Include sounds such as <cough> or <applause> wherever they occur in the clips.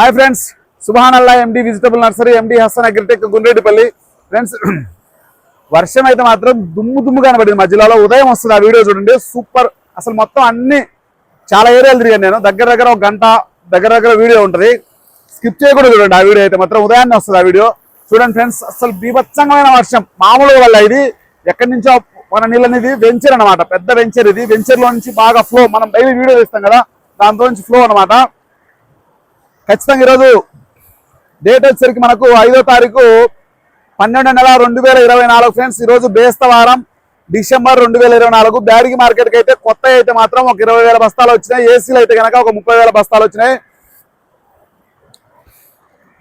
Hi friends Subhan Allah MD vegetable nursery MD Hasan agritech Gundreddipalli friends వర్షం అయితే మాత్రం దుమ్ము దుమ్ము కనబడింది మా జిల్లాలో. ఉదయం వస్తుంది ఆ వీడియో చూడండి. సూపర్ అసలు మొత్తం అన్ని చాలా ఏరియాలు తిరిగాను నేను. దగ్గర దగ్గర ఒక గంట దగ్గర దగ్గర వీడియో ఉంటుంది. స్కిప్ చేయకూడదు చూడండి. ఆ వీడియో అయితే మాత్రం ఉదయాన్నే వస్తుంది ఆ వీడియో. చూడండి ఫ్రెండ్స్ అసలు బీభత్సంగమైన వర్షం. మామూలుగా వల్ల ఇది. ఎక్కడి నుంచో మన నీళ్ళు అనేది వెంచర్ అనమాట పెద్ద వెంచర్ ఇది. వెంచర్లో నుంచి బాగా ఫ్లో మనం డైలీ వీడియో తీస్తాం కదా. దాంతో నుంచి ఫ్లో అన్నమాట. ఖచ్చితంగా ఈరోజు డేట్ వచ్చేసరికి మనకు ఐదో తారీఖు పన్నెండు నెల రెండు వేల ఇరవై నాలుగు ఫ్రెండ్స్ ఈరోజు బేస్తవారం డిసెంబర్ రెండు వేల ఇరవై నాలుగు. బ్యాడిగి మార్కెట్కి అయితే కొత్త అయితే మాత్రం ఒక ఇరవై వేల బస్తాలు వచ్చినాయి. ఏసీలు అయితే కనుక ఒక ముప్పై వేల బస్తాలు వచ్చినాయి.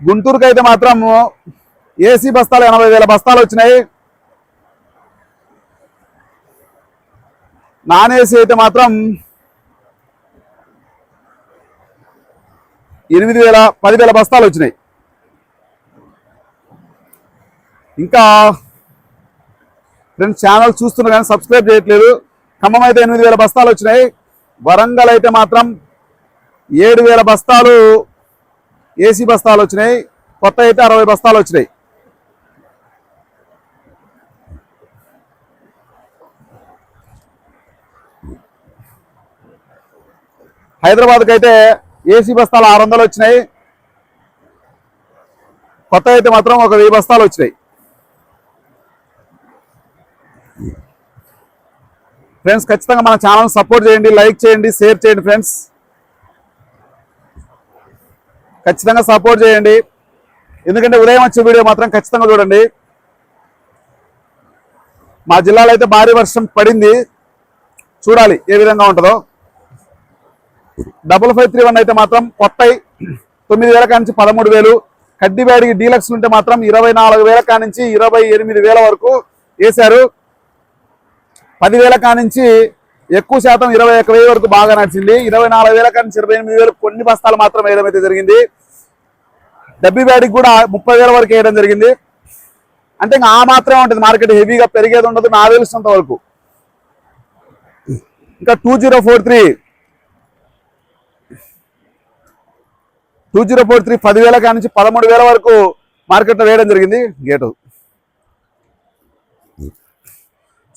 గుంటూరుకి అయితే మాత్రం ఏసీ బస్తాలు ఎనభై వేల బస్తాలు వచ్చినాయి. నాన్ ఏసీ అయితే మాత్రం ఎనిమిది వేల పదివేల బస్తాలు వచ్చినాయి. ఇంకా ఫ్రెండ్స్ ఛానల్ చూస్తున్నా కానీ సబ్స్క్రైబ్ చేయట్లేదు. ఖమ్మం అయితే ఎనిమిది వేల బస్తాలు వచ్చినాయి. వరంగల్ అయితే మాత్రం ఏడు వేల బస్తాలు ఏసీ బస్తాలు వచ్చినాయి. కొత్త అయితే అరవై బస్తాలు వచ్చినాయి. హైదరాబాద్కి అయితే ఏసీ బస్తాలు ఆరు వందలు వచ్చినాయి. కొత్త అయితే మాత్రం ఒక వెయ్యి బస్తాలు వచ్చినాయి. ఫ్రెండ్స్ ఖచ్చితంగా మన ఛానల్ సపోర్ట్ చేయండి లైక్ చేయండి షేర్ చేయండి ఫ్రెండ్స్. ఖచ్చితంగా సపోర్ట్ చేయండి. ఎందుకంటే ఉదయం వచ్చే వీడియో మాత్రం ఖచ్చితంగా చూడండి. మా జిల్లాలో అయితే భారీ వర్షం పడింది. చూడాలి ఏ విధంగా ఉంటుందో. డబుల్ ఫైవ్ త్రీ వన్ అయితే మాత్రం కొత్త తొమ్మిది వేల కానించి పదమూడు వేలు. కడ్డీ డీలక్స్ ఉంటే మాత్రం ఇరవై నాలుగు వేల కానించి ఇరవై ఎనిమిది వేల వరకు వేశారు. పదివేల కానించి ఎక్కువ శాతం ఇరవై ఒక వేల వరకు బాగా నడిచింది. ఇరవై నాలుగు వేల కానించి ఇరవై ఎనిమిది వేలు కొన్ని బస్తాలు మాత్రం వేయడం అయితే జరిగింది. డబ్బీ బ్యాడికి కూడా ముప్పై వేల వరకు వేయడం జరిగింది. అంటే ఇంకా ఆ మాత్రమే ఉంటుంది. మార్కెట్ హెవీగా పెరిగేది ఉండదు. నా తెలిసినంత వరకు. ఇంకా two zero four three two zero four three పదివేల కాడ నుంచి పదమూడు వేల వరకు మార్కెట్లో వేయడం జరిగింది. గేటు.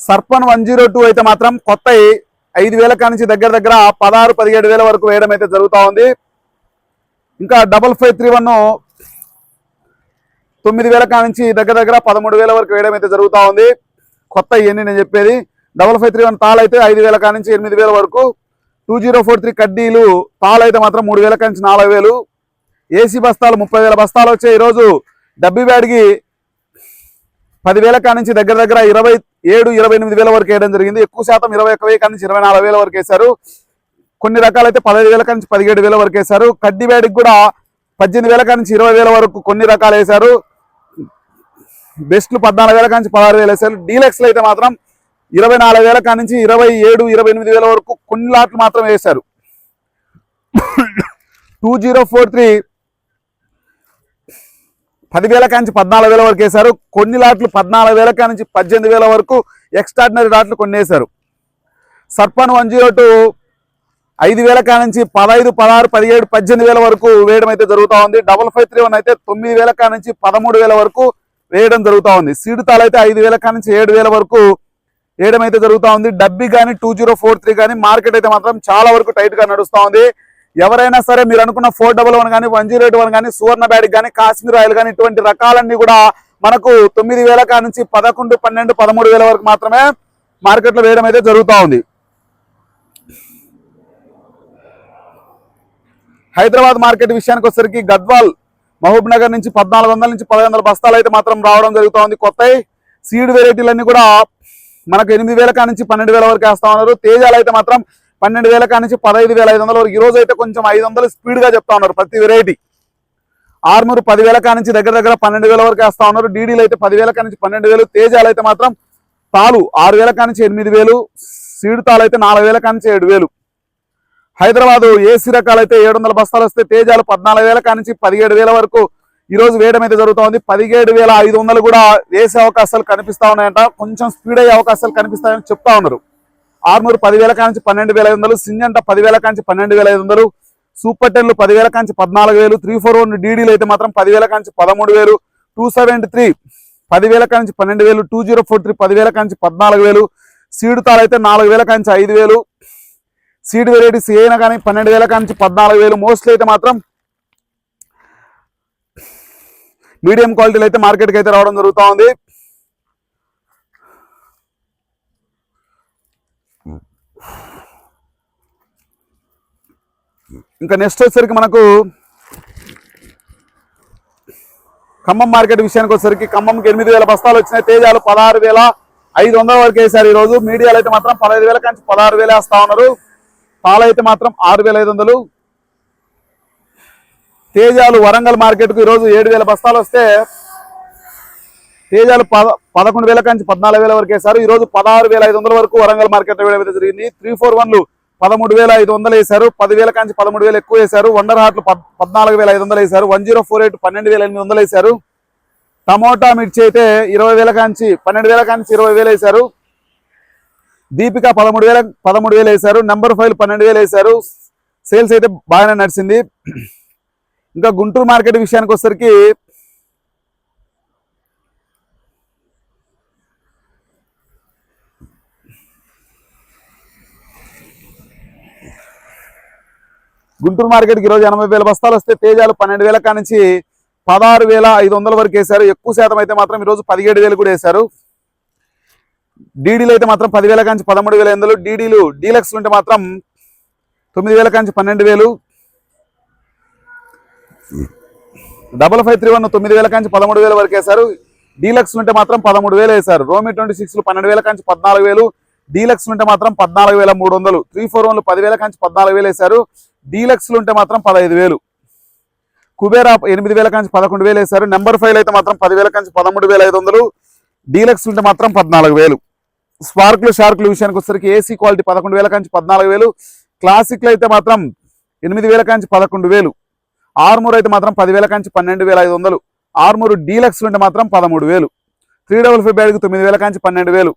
సర్పన్ వన్ జీరో టూ అయితే మాత్రం కొత్త ఐదు వేల కాడ నుంచి దగ్గర దగ్గర పదహారు పదిహేడు వేల వరకు వేయడం అయితే జరుగుతూ ఉంది. ఇంకా డబల్ ఫైవ్ త్రీ వన్ తొమ్మిది వేల కాడ నుంచి దగ్గర దగ్గర పదమూడు వేల వరకు వేయడం అయితే జరుగుతూ ఉంది. కొత్త ఇవన్నీ నేను చెప్పేది. డబల్ ఫైవ్ త్రీ వన్ తాళ అయితే ఐదు వేల కాడ నుంచి ఎనిమిది వేల వరకు. టూ జీరో ఫోర్ త్రీ కడ్డీలు తాళ అయితే మాత్రం మూడు వేల కాడ నుంచి నాలుగు వేలు. ఏసీ బస్తాలు ముప్పై వేల బస్తాలు వచ్చాయి ఈరోజు. డబ్బీ బ్యాడ్కి పదివేల కాడి నుంచి దగ్గర దగ్గర ఇరవై ఏడు ఇరవై ఎనిమిది వేల వరకు వేయడం జరిగింది. ఎక్కువ శాతం ఇరవై ఒక్క వేల నుంచి ఇరవై నాలుగు వేల వరకు వేశారు. కొన్ని రకాలైతే పదహైదు వేల నుంచి పదిహేడు వేల వరకు వేశారు. కడ్డీ బ్యాడ్కి కూడా పద్దెనిమిది వేల నుంచి ఇరవై వేల వరకు కొన్ని రకాలు వేశారు. బెస్ట్లు పద్నాలుగు వేల నుంచి పదహారు వేలు వేశారు. డీలెక్స్లు అయితే మాత్రం ఇరవై నాలుగు వేల కాడి నుంచి ఇరవై ఏడు ఇరవై ఎనిమిది వేల వరకు కొన్ని లాట్లు మాత్రం వేశారు. <coughs> టూ జీరో ఫోర్ త్రీ పదివేల కానించి పద్నాలుగు వేల వరకు వేశారు. కొన్ని లాట్లు పద్నాలుగు వేల కానించి పద్దెనిమిది వేల వరకు ఎక్స్ట్రాడినరీ లాట్లు కొన్ని వేశారు. సర్పన్ వన్ జీరో టూ ఐదు వేల కానించి పదహైదు పదహారు పదిహేడు పద్దెనిమిది వేల వరకు వేయడం అయితే జరుగుతూ ఉంది. డబల్ ఫైవ్ త్రీ వన్ అయితే తొమ్మిది వేల కానించి పదమూడు వేల వరకు వేయడం జరుగుతూ ఉంది. సీడుతాలు అయితే ఐదు వేల కానించి ఏడు వేల వరకు వేయడం అయితే జరుగుతూ ఉంది. డబ్బి కానీ టూ జీరో ఫోర్ త్రీ కానీ మార్కెట్ అయితే మాత్రం చాలా వరకు టైట్గా నడుస్తూ ఉంది. ఎవరైనా సరే మీరు అనుకున్న ఫోర్ డబల్ వన్ కానీ వన్ జీరో ఎయిట్ వన్ కానీ సువర్ణ బ్యాడ్ కానీ కాశ్మీర్ ఆయిల్ కానీ ఇటువంటి రకాలన్నీ కూడా మనకు తొమ్మిది వేల నుంచి పదకొండు పన్నెండు పదమూడు వేల వరకు మాత్రమే మార్కెట్లో వేయడం అయితే జరుగుతూ ఉంది. హైదరాబాద్ మార్కెట్ విషయానికి వచ్చేసరికి గద్వాల్ మహబూబ్ నగర్ నుంచి పద్నాలుగు వందల నుంచి పదహైదు బస్తాలు అయితే మాత్రం రావడం జరుగుతూ ఉంది. కొత్త సీడ్ వెరైటీలన్నీ కూడా మనకు ఎనిమిది వేల నుంచి పన్నెండు వేల వరకు వేస్తా ఉన్నారు. తేజాలు అయితే మాత్రం పన్నెండు వేల కానించి నుంచి పదహైదు వేల ఐదు వందల వరకు. ఈరోజు అయితే కొంచెం ఐదు వందలు స్పీడ్గా చెప్తా ఉన్నారు ప్రతి వెరైటీ ఆర్మూరు పదివేల కాడ నుంచి దగ్గర దగ్గర పన్నెండు వేల వరకు వేస్తా ఉన్నారు. డీడీలు అయితే పదివేల నుంచి పన్నెండు వేలు తేజాలు అయితే మాత్రం తాలు ఆరు వేల కానించి నుంచి ఎనిమిది వేలు సీడ్ తాలు అయితే నాలుగు వేల కానించి నుంచి ఏడు వేలు హైదరాబాద్ ఏసీ రకాలు అయితే ఏడు వందల బస్తాలు వస్తే తేజాలు పద్నాలుగు వేల కానించి నుంచి పదిహేడు వేల వరకు. ఈ రోజు వేయడం అయితే జరుగుతోంది. పదిహేడు వేల ఐదు వందలు కూడా వేసే అవకాశాలు కనిపిస్తా ఉన్నాయంట. కొంచెం స్పీడ్ అయ్యే అవకాశాలు కనిపిస్తాయని చెప్తా ఉన్నారు. ఆర్మూర్ పదివేల కాంచి నుంచి పన్నెండు వేల ఐదు వందలు సింజంట పదివేల కాంచి నుంచి పన్నెండు వేల ఐదు వందలు సూపర్ టెన్లు పదివేల కాంచి పద్నాలుగు వేలు త్రీ ఫోర్ వన్ డీడీలు అయితే మాత్రం పదివేల కాంచి పదమూడు వేలు టూ సెవెంటీ త్రీ పదివేల కాంచి పన్నెండు వేలు టూ జీరో ఫోర్ త్రీ పదివేల కాంచి పద్నాలుగు వేలు సీడు తాలు అయితే నాలుగు వేల కాంచి ఐదు వేలు సీడ్ వెరైటీస్ ఏమైనా కానీ పన్నెండు వేల కాంచి పద్నాలుగు వేలు మోస్ట్లీ అయితే మాత్రం మీడియం క్వాలిటీలు అయితే మార్కెట్కి అయితే రావడం జరుగుతూ ఉంది. ఇంకా నెక్స్ట్ వచ్చేసరికి మనకు ఖమ్మం మార్కెట్ విషయానికి వచ్చేసరికి ఖమ్మంకి ఎనిమిది వేల బస్తాలు వచ్చినాయి. తేజాలు పదహారు వేల ఐదు వందల వరకు వేశారు ఈరోజు. రోజు మీడియాలో అయితే మాత్రం పదహైదు వేల కంచి పదహారు వేలు వేస్తా ఉన్నారు. పాలు అయితే మాత్రం ఆరు వేల ఐదు వందలు. తేజాలు వరంగల్ మార్కెట్కు ఈరోజు ఏడు వేల బస్తాలు వస్తే తేజాలు పద పదకొండు వేల కంచి పద్నాలుగు వేల వరకు వేశారు. ఈరోజు పదహారు వేల ఐదు వందల వరకు వరంగల్ మార్కెట్ వేయడం జరిగింది. త్రీ ఫోర్ వన్లు పదమూడు వేల ఐదు వందలు వేశారు. పదివేల కాంచి పదమూడు వేలు ఎక్కువ వేశారు. వండర్ హాట్లు పద్నాలుగు వేల ఐదు వందలు వేశారు. వన్ జీరో ఫోర్ ఎయిట్ పన్నెండు వేల ఎనిమిది వందలు వేశారు. టమోటా మిర్చి అయితే ఇరవై వేల కాంచి పన్నెండు వేల కాంచి ఇరవై వేలు వేశారు. దీపిక పదమూడు వేల పదమూడు వేలు వేశారు. నెంబర్ ఫైవ్ పన్నెండు వేలు వేశారు. సేల్స్ అయితే బాగానే నడిచింది. ఇంకా గుంటూరు మార్కెట్ విషయానికి వచ్చేసరికి గుంటూరు మార్కెట్కి ఈరోజు ఎనభై వేల బస్తాలు వస్తే తేజాలు పన్నెండు వేల కానించి పదహారు వేల ఐదు వందల వరకు వేశారు. ఎక్కువ శాతం అయితే మాత్రం ఈరోజు పదిహేడు వేలు కూడా వేశారు. డీడీలు అయితే మాత్రం పదివేల కాంచి పదమూడు వేల ఎనిమిదిలు డీడీలు డీలక్స్ ఉంటే మాత్రం తొమ్మిది వేల కాంచి పన్నెండు వేలు. డబల్ ఫైవ్ త్రీ వన్ తొమ్మిది వేల కాంచి పదమూడు వేల వరకు వేశారు. డీలక్స్ ఉంటే మాత్రం పదమూడు వేలు వేశారు. రోమి ట్వంటీ సిక్స్లు పన్నెండు వేల కాంచి పద్నాలుగు వేలు. డీలక్స్ ఉంటే మాత్రం పద్నాలుగు వేల మూడు వందలు. త్రీ ఫోర్ వన్లు పదివేల కాంచి పద్నాలుగు వేలు వేశారు. డీలక్స్లు ఉంటే మాత్రం పదహైదు వేలు. కుబేరా ఎనిమిది వేల కాంచి పదకొండు వేలు వేశారు. నెంబర్ ఫైవ్ అయితే మాత్రం పదివేల కాంచి పదమూడు వేల ఐదు వందలు. డీలక్స్ ఉంటే మాత్రం పద్నాలుగు వేలు. స్పార్క్లు షార్క్లు విషయానికి వచ్చేసరికి ఏసీ క్వాలిటీ పదకొండు వేల కాంచి పద్నాలుగు వేలు. క్లాసిక్లు అయితే మాత్రం ఎనిమిది వేల కాంచి పదకొండు వేలు. ఆర్మూర్ అయితే మాత్రం పదివేల కాంచి పన్నెండు వేల ఐదు వందలు. ఆర్మూర్ డీలక్స్ ఉంటే మాత్రం పదమూడు వేలు. త్రీ డబుల్ ఫైవ్ బ్యాడ్కి తొమ్మిది వేల కాంచి పన్నెండు వేలు.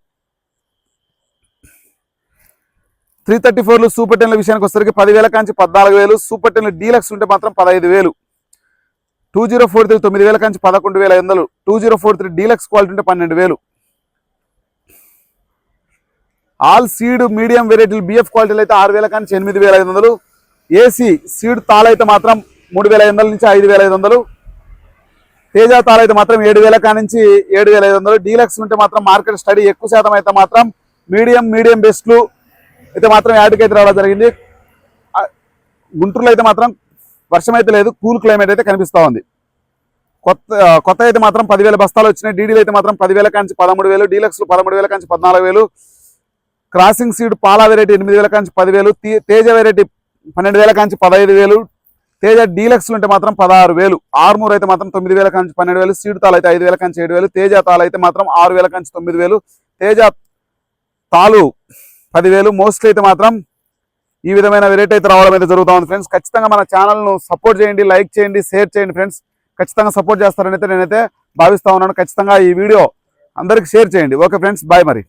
త్రీ థర్టీ ఫోర్లు సూపర్ టెన్ల విషయానికి వచ్చేసరికి పదివేల కాంచి పద్నాలుగు వేలు సూపర్ టెన్లు డీలక్స్ ఉంటే మాత్రం పదహైదు వేలు. టూ జీరో ఫోర్ త్రీ తొమ్మిది వేల కాంచి పదకొండు వేల ఐదు వందలు. Two zero four three deluxe quality ఉంటే పన్నెండు వేలు. ఆల్ సీడ్ మీడియం వెరైటీలు బిఎఫ్ క్వాలిటీలు అయితే ఆరు వేల కాంచి ఎనిమిది వేల ఐదు వందలు. ఏసీ సీడ్ తాళైతే మాత్రం మూడు వేల ఐదు వందల నుంచి ఐదు వేల ఐదు వందలు. తేజ తాళైతే మాత్రం ఏడు వేల కానించి ఏడు వేల ఐదు వందలు. డీలక్స్ ఉంటే మాత్రం మార్కెట్ స్టడీ ఎక్కువ శాతం అయితే మాత్రం మీడియం మీడియం బెస్ట్లు అయితే మాత్రం యాడ్కి అయితే రావడం జరిగింది. గుంటూరులో అయితే మాత్రం వర్షం అయితే లేదు కూల్ క్లైమేట్ అయితే కనిపిస్తూ ఉంది. కొత్త కొత్త అయితే మాత్రం పదివేల బస్తాలు వచ్చినాయి. డీడీలు అయితే మాత్రం పదివేల కాంచి పదమూడు వేలు డీలక్స్లు పదమూడు వేల కాంచి పద్నాలుగు వేలు క్రాసింగ్ సీడ్ పాలా వెరైటీ ఎనిమిది వేల కాంచి పదివేలు తేజ వెరైటీ పన్నెండు వేల కాంచి పదహైదు వేలు తేజ డీలక్స్లు ఉంటే మాత్రం పదహారు వేలు ఆర్మూర్ అయితే మాత్రం తొమ్మిది వేల కాంచి పన్నెండు వేలు సీడ్ తాలు అయితే ఐదు వేల కాంచి ఏడు వేలు తేజ తాలు అయితే మాత్రం ఆరు వేల కాంచి తొమ్మిది వేలు తేజ తాలు పదివేలు మోస్ట్లీ అయితే మాత్రం ఈ విధమైన వెరైటీ అయితే రావడం అయితే జరుగుతూ ఉంది ఫ్రెండ్స్ ఖచ్చితంగా మన ఛానల్ను సపోర్ట్ చేయండి లైక్ చేయండి షేర్ చేయండి ఫ్రెండ్స్ ఖచ్చితంగా సపోర్ట్ చేస్తారని అయితే నేనైతే భావిస్తా ఉన్నాను. ఖచ్చితంగా ఈ వీడియో అందరికి షేర్ చేయండి. ఓకే ఫ్రెండ్స్ బాయ్ మరి.